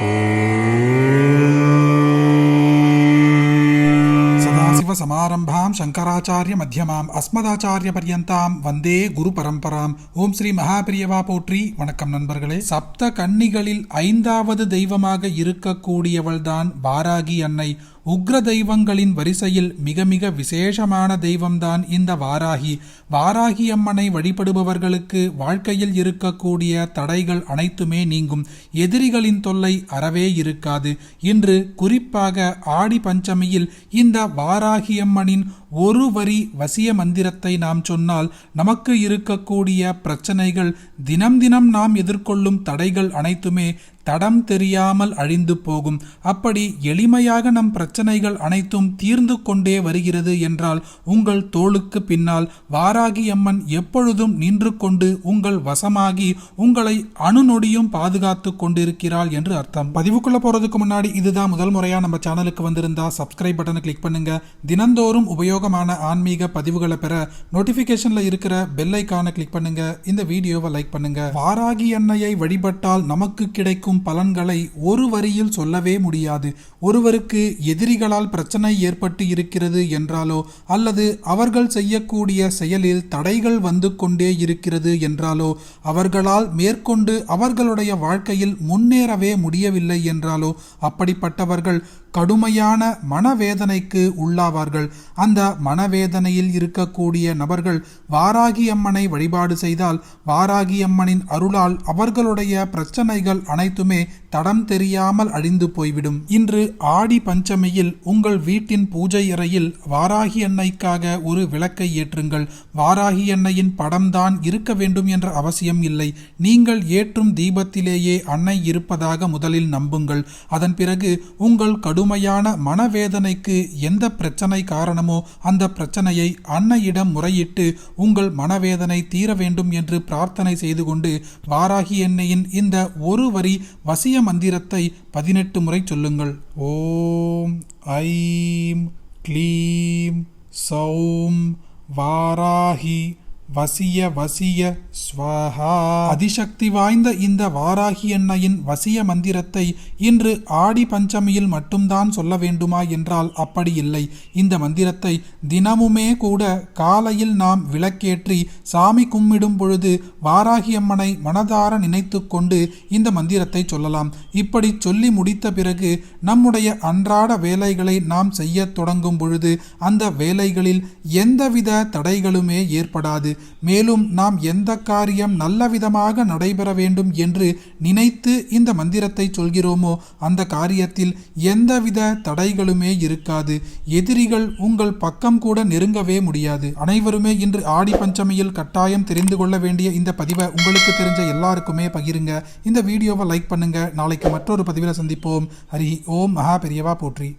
சதாசிவசமாரம்பாம் சங்கராச்சாரிய மத்தியமாம் அஸ்மதாச்சாரிய பர்யந்தாம் வந்தே குரு பரம்பராம் ஓம் ஸ்ரீ மகாபிரியவா போற்றி வணக்கம் நண்பர்களே. சப்த கன்னிகளில் ஐந்தாவது தெய்வமாக இருக்கக்கூடியவள்தான் பாராகி அன்னை. உக்ர தெய்வங்களின் வரிசையில் மிக மிக விசேஷமான தெய்வம்தான் இந்த வாராகி. வாராகி அம்மனை வழிபடுபவர்களுக்கு வாழ்க்கையில் இருக்கக்கூடிய தடைகள் அனைத்துமே நீங்கும். எதிரிகளின் தொல்லை அறவே இருக்காது. இன்று குறிப்பாக ஆடி பஞ்சமியில் இந்த வாராகி அம்மனின் ஒரு வரி வசிய மந்திரத்தை நாம் சொன்னால் நமக்கு இருக்கக்கூடிய பிரச்சனைகள் தினம் தினம் நாம் எதிர்கொள்ளும் தடைகள் அனைத்துமே தடம் தெரியாமல் அழிந்து போகும். அப்படி எளிமையாக நம் பிரச்சனைகள் அனைத்தும் தீர்ந்து கொண்டே வருகிறது என்றால் உங்கள் தோளுக்கு பின்னால் வாராகி அம்மன் எப்பொழுதும் நின்று கொண்டு உங்கள் வசமாகி உங்களை அணுநொடியும் பாதுகாத்து கொண்டிருக்கிறாள் என்று அர்த்தம். பதிவுக்குள்ள போறதுக்கு முன்னாடி இதுதான் முதல் முறையா நம்ம சேனலுக்கு வந்திருந்தா சப்ஸ்கிரைப் பட்டனை கிளிக் பண்ணுங்க. தினந்தோறும் உபயோகமான ஆன்மீக பதிவுகளை பெற நோட்டிபிகேஷன்ல இருக்கிற பெல் ஐக்கானை கிளிக் பண்ணுங்க. இந்த வீடியோவை லைக் பண்ணுங்க. வாராகி அன்னையை வழிபட்டால் நமக்கு கிடைக்கும் பலன்களை ஒரு வரியில் சொல்லவே முடியாது. ஒருவருக்கு எதிரிகளால் பிரச்சனை ஏற்பட்டு இருக்கிறது என்றாலோ அல்லது அவர்கள் செய்யக்கூடிய செயலில் தடைகள் வந்து கொண்டே இருக்கிறது என்றாலோ அவர்களால் மேற்கொண்டு அவர்களுடைய வாழ்க்கையில் முன்னேறவே முடியவில்லை என்றாலோ அப்படிப்பட்டவர்கள் கடுமையான மனவேதனைக்கு உள்ளாவார்கள். அந்த மனவேதனையில் இருக்கக்கூடிய நபர்கள் வாராகி அம்மனை வழிபாடு செய்தால் வாராகி அம்மனின் அருளால் அவர்களுடைய பிரச்சனைகள் அனைத்துமே தடம் தெரியாமல் அழிந்து போய்விடும். இன்று ஆடி பஞ்சமியில் உங்கள் வீட்டின் பூஜை அறையில் வாராகி அன்னைக்காக ஒரு விளக்கை ஏற்றுங்கள். வாராகி அன்னையின் படம்தான் இருக்க வேண்டும் என்ற அவசியம் இல்லை. நீங்கள் ஏற்றும் தீபத்திலேயே அன்னை இருப்பதாக முதலில் நம்புங்கள். அதன் பிறகு உங்கள் கடுமையான மனவேதனைக்கு எந்த பிரச்சனை காரணமோ அந்த பிரச்சனையை அன்னையிடம் முறையிட்டு உங்கள் மனவேதனை தீர வேண்டும் என்று பிரார்த்தனை செய்து கொண்டு வாராகி எண்ணெயின் இந்த ஒரு வரி வசிய மந்திரத்தை பதினெட்டு முறை சொல்லுங்கள். ஓம் ஐம் க்ளீம் சௌம் வாராகி வசிய வசிய ஸ்வஹா. அதிசக்தி வாய்ந்த இந்த வாராகி அன்னையின் வசிய மந்திரத்தை இன்று ஆடி பஞ்சமியில் மட்டும்தான் சொல்ல வேண்டுமா என்றால் அப்படி இல்லை. இந்த மந்திரத்தை தினமுமே கூட காலையில் நாம் விளக்கேற்றி சாமி கும்பிடும் பொழுது வாராகி அம்மனை மனதார நினைத்து கொண்டு இந்த மந்திரத்தை சொல்லலாம். இப்படி சொல்லி முடித்த பிறகு நம்முடைய அன்றாட வேலைகளை நாம் செய்ய தொடங்கும் பொழுது அந்த வேலைகளில் எந்தவித தடைகளுமே ஏற்படாது. மேலும் நாம் எந்த காரியம் நல்ல விதமாக நடைபெற வேண்டும் என்று நினைத்து இந்த மந்திரத்தை சொல்கிறோமோ அந்த காரியத்தில் எந்தவித தடைகளுமே இருக்காது. எதிரிகள் உங்கள் பக்கம் கூட நெருங்கவே முடியாது. அனைவருமே இன்று ஆடி பஞ்சமியில் கட்டாயம் தெரிந்து கொள்ள வேண்டிய இந்த பதிவை உங்களுக்கு தெரிஞ்ச எல்லாருக்குமே பகிருங்க. இந்த வீடியோவை லைக் பண்ணுங்க. நாளைக்கு மற்றொரு பதிவில் சந்திப்போம். ஹரி ஓம். மகா பெரியவா போற்றி.